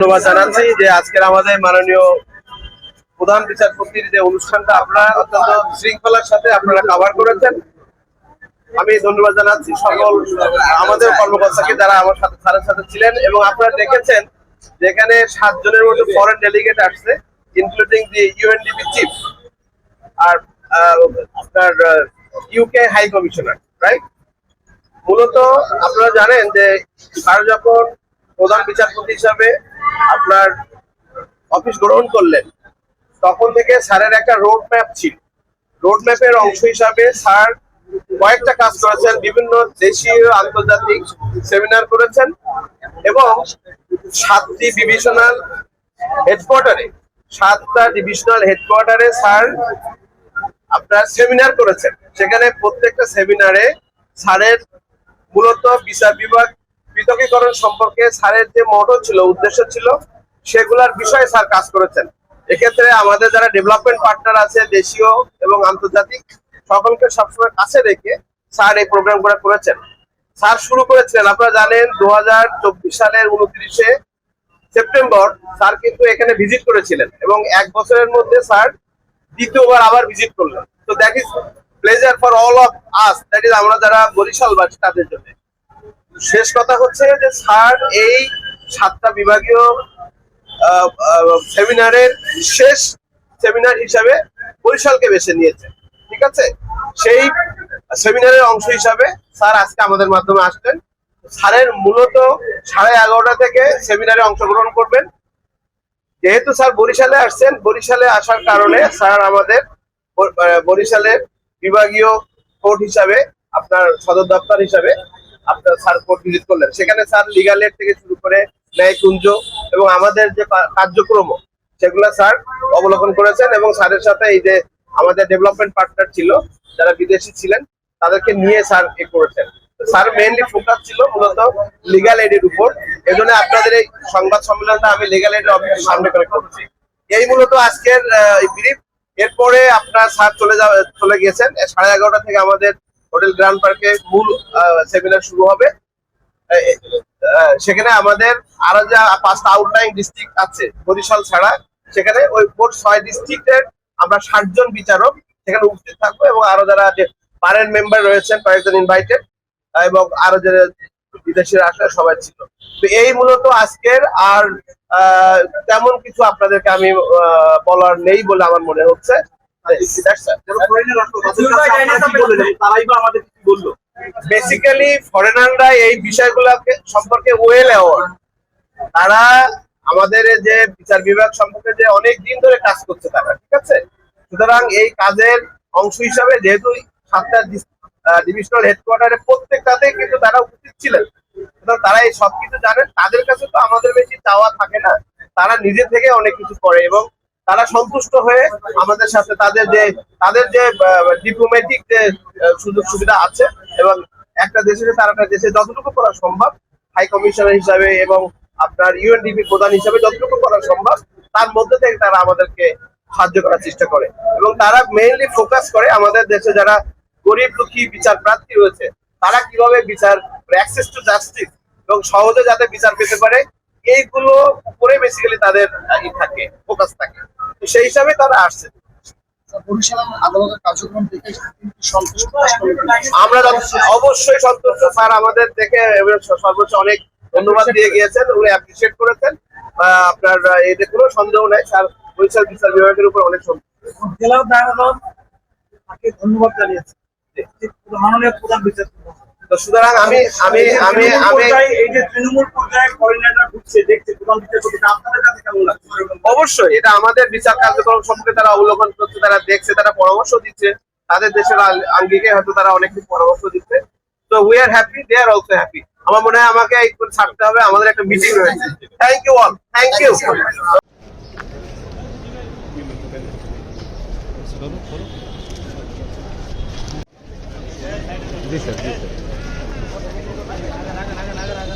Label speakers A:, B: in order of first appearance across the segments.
A: ধন্যবাদ জানাচ্ছি যে আজকের আমাদের মাননীয় প্রধান বিচারপতির যে অনুষ্ঠানটা আপনারা অত্যন্ত শৃঙ্খলার সাথে আপনারা কভার করেছেন। আমি ধন্যবাদ জানাচ্ছি সকল আমাদের কর্মকর্তাকে যারা আমার সাথে, স্যারের সাথে ছিলেন এবং আপনারা দেখেছেন যেখানে সাতজনের মধ্যে ফরেন ডেলিগেট আসছে ইনক্লুডিং দি ইউএনডিপি চিফ আর আপনার ইউকে হাই কমিশনার রাইট মূলত আপনারা জানেন যে স্যার যখন প্রধান বিচারপতি হিসাবে আপনার অফিস গ্রহণ করলেন, তখন থেকে স্যারের একটা রোড ম্যাপ ছিল। রোড ম্যাপের অংশ হিসাবে স্যার কয়েকটা কাজ করেছেন, বিভিন্ন দেশীয় আন্তর্জাতিক সেমিনার করেছেন এবং সাতটি ডিভিশনাল হেডকোয়ার্টারে সাতটা ডিভিশনাল হেডকোয়ার্টারে স্যার আপনার সেমিনার করেছেন। সেখানে প্রত্যেকটা সেমিনারে স্যারের মূলত বিচার বিভাগ পৃথকীকরণ সম্পর্কে স্যারের যে মটো ছিল, উদ্দেশ্য ছিল, সেগুলার বিষয়ে স্যার কাজ করেছেন। এক্ষেত্রে আমাদের যারা ডেভেলপমেন্ট পার্টনার আছে, দেশীয় এবং আন্তর্জাতিক, সকলকে সবসময় কাছে রেখে স্যার এই প্রোগ্রামগুলো করেছেন। স্যার শুরু করেছিলেন, আপনারা জানেন দু হাজার চব্বিশ সালের উনত্রিশে সেপ্টেম্বর স্যার কিন্তু এখানে ভিজিট করেছিলেন এবং এক বছরের মধ্যে স্যার দ্বিতীয়বার আবার ভিজিট করলেন। তো that is pleasure for all of us that is আমরা যারা বরিশালবাসী, তাদের জন্য। শেষ কথা হচ্ছে যে স্যার এই সাতটা বিভাগীয় সেমিনারের শেষ সেমিনার হিসাবে বরিশালকে বেছে নিয়েছে। ঠিক আছে? সেই সেমিনারের অংশ হিসাবে স্যার আজকে আমাদের মাধ্যমে আসলেন। স্যারের মূলত সাড়ে এগারোটা থেকে সেমিনারে অংশগ্রহণ করবেন। যেহেতু স্যার বরিশালে আসছেন, বরিশালে আসার কারণে স্যার আমাদের বরিশালের বিভাগীয় কোর্ট হিসাবে, আপনার সদর দপ্তর হিসাবে আপনার স্যার কোর্ট ভিজিট করলেন। সেখানে স্যার লিগাল এড থেকে শুরু করে ন্যায়কুঞ্জ এবং আমাদের যে কার্যক্রম, সেগুলো স্যার অবলোকন করেছেন এবং স্যারের সাথে এই যে আমাদের ডেভেলপমেন্ট পার্টনার ছিল, যারা বিদেশি ছিলেন, তাদেরকে নিয়ে স্যার এ করেছেন। স্যার মেইনলি ফোকাস ছিল মূলত লিগাল এডের উপর। এজন্য আপনাদের এই সংবাদ সম্মেলনটা আমি লিগাল এডের অফিসের সামনে করে করছি। এই মূলত আজকের ব্রিফ এরপরে আপনার স্যার চলে যাবে, চলে গিয়েছেন। সাড়ে এগারোটা থেকে আমাদের হোটেল গ্র্যান্ড পার্কে মূল সেমিনার শুরু হবে সেখানে আমাদের আরও যা পাঁচটা আউটলাইন ডিস্ট্রিক্ট আছে, বরিশাল ছাড়া, সেখানে ওই মোট ছয় ডিস্ট্রিক্টের আমরা ষাট জন বিচারক সেখানে উপস্থিত থাকব এবং আরও যারা যে পারেন্ট মেম্বার রয়েছেন কয়েকজন ইনভাইটেড এবং আরও যারা বিদেশিরা আসলে সবাই ছিল তো এই মূলত আজকের, আর তেমন কিছু আপনাদেরকে আমি বলার নেই বলে আমার মনে হচ্ছে. বেসিক্যালি ফরেনাররা এই বিষয়গুলোকে সম্পর্কে ওয়েল অ্যাওয়ার তারা আমাদের যে বিচার বিভাগ সম্পর্কে যে অনেক দিন ধরে কাজ করছে তারা ঠিক আছে? সুতরাং এই কাজের অংশ হিসাবে যেহেতু সাতটা ডিভিশনাল হেডকোয়ার্টারে প্রত্যেকটাতে কিন্তু তারা উপস্থিত ছিলেন। সুতরাং তারা এই সবকিছু জানেন। তাদের কাছে তো আমাদের বেশি চাওয়া থাকে না। তারা নিজে থেকে অনেক কিছু করে এবং তারা সন্তুষ্ট হয়ে আমাদের সাথে তাদের যে তাদের যে ডিপ্লোম্যাটিক যে সুযোগ সুবিধা আছে এবং একটা দেশের তার একটা দেশে যতটুকু করা সম্ভব হাই কমিশনার হিসাবে এবং আপনার ইউএনডিপি প্রধান হিসাবে যতটুকু করা সম্ভব, তার মধ্যে থেকে তারা আমাদেরকে সাহায্য করার চেষ্টা করে। এবং তারা মেইনলি ফোকাস করে আমাদের দেশে যারা গরিব দুঃখী বিচার প্রার্থী রয়েছে, তারা কীভাবে বিচার অ্যাক্সেস টু জাস্টিস এবং সহজে যাতে বিচার পেতে পারে, এইগুলো উপরে বেসিক্যালি তাদের থাকে। ফোকাস থাকে। তো সেই হিসাবে তারা আসছে। আমরা অবশ্যই সন্তুষ্ট স্যার আমাদের দেখে সর্বোচ্চ অনেক ধন্যবাদ দিয়ে গিয়েছেন। উনি অ্যাপ্রিসিয়েট করেছেন। আপনার এতে কোনো সন্দেহ নাই। স্যার বরিশাল বিচার বিভাগের উপর অনেক
B: তাকে ধন্যবাদ জানিয়েছে। মাননীয় প্রধান বিচারপতি।
A: তো সুতরাং আমি আমি আমি আমি
B: এই যে তৃণমূল পর্যায়ে কর্ডিনেটর ঘুরছে দেখছে আপনাদের কাছে কেমন লাগছে?
A: অবশ্যই এটা আমাদের বিচার কার্যক্রম সম্পর্কে তারা অবলোকন করছে তারা দেখছে তারা পরামর্শ দিচ্ছে। তাদের দেশের আঙ্গিকে হয়তো তারা অনেক কিছু পরামর্শ দিচ্ছে। তো we are happy they are also happy আমার মনে হয় আমাকে একটু ছাড়তে হবে আমাদের একটা মিটিং রয়েছে। Thank you all thank you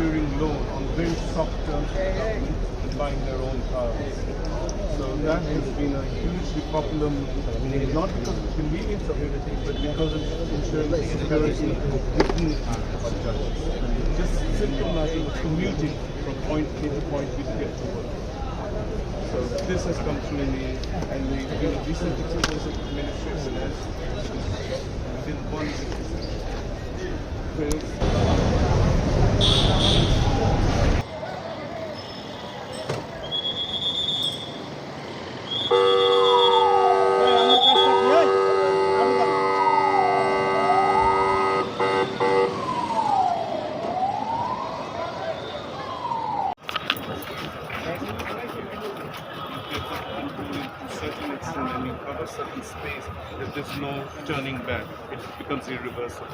C: securing loan on very soft terms and buying their own cars. So that has been a hugely popular move, not because of convenience of it, but because of ensuring security and dignity of judges. Just simple matter of commuting from point A to point B to get to work. So this has come through in the, and the, you know, recent examples of administration has extent and you cover certain space, if there's no turning back, it becomes irreversible.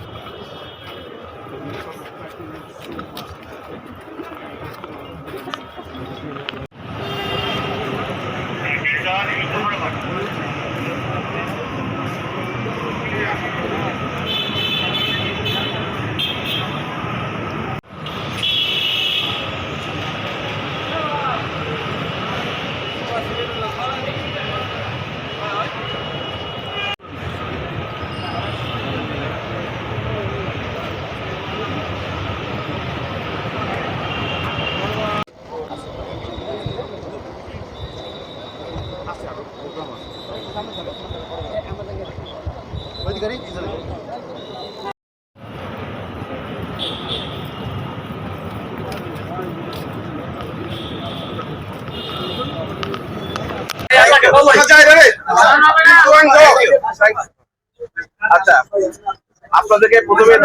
A: আচ্ছা আপনাদেরকে প্রথমে